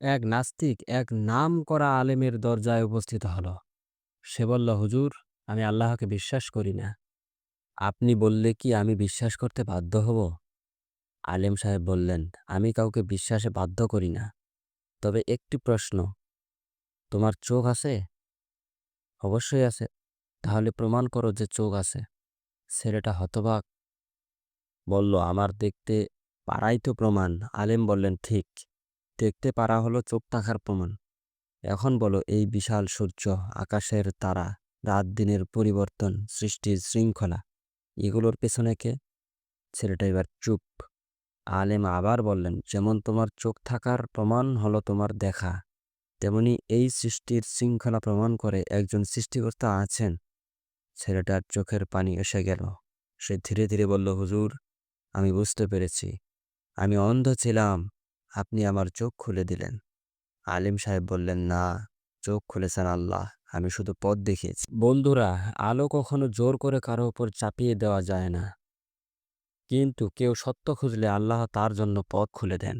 এক নাস্তিক এক নাম করা আলেমের দরজায় উপস্থিত হলো। সে বলল, হুজুর, আমি আল্লাহকে বিশ্বাস করি না। আপনি বললে কি আমি বিশ্বাস করতে বাধ্য হব? আলেম সাহেব বললেন, আমি কাউকে বিশ্বাসে বাধ্য করি না। তবে একটি প্রশ্ন, তোমার চোখ আছে? অবশ্যই আছে। তাহলে প্রমাণ করো যে চোখ আছে। ছেলেটা হতবাক। বলল, আমার দেখতে পারাই তো প্রমাণ। আলেম বললেন, ঠিক। দেখতে পারা হলো চোখ থাকার প্রমাণ। এখন বলো, এই বিশাল সূর্য, আকাশের তারা, রাত দিনের পরিবর্তন, সৃষ্টির শৃঙ্খলা, এগুলোর পেছনে কে? ছেলেটা এবার চুপ। আলেম আবার বললেন, যেমন তোমার চোখ থাকার প্রমাণ হলো তোমার দেখা, তেমনি এই সৃষ্টির শৃঙ্খলা প্রমাণ করে একজন সৃষ্টিকর্তা আছেন। ছেলেটার চোখের পানি এসে গেল। সে ধীরে ধীরে বলল, হুজুর, আমি বুঝতে পেরেছি। আমি অন্ধ ছিলাম আপনি আমার চোখ খুলে দিলেন। আলিম সাহেব বললেন, না, চোখ খুলেছেন আল্লাহ, আমি শুধু পথ দেখিয়েছি। বন্ধুরা, আলো কখনো জোর করে কারও ওপর চাপিয়ে দেওয়া যায় না। কিন্তু কেউ সত্য খুঁজলে আল্লাহ তার জন্য পথ খুলে দেন।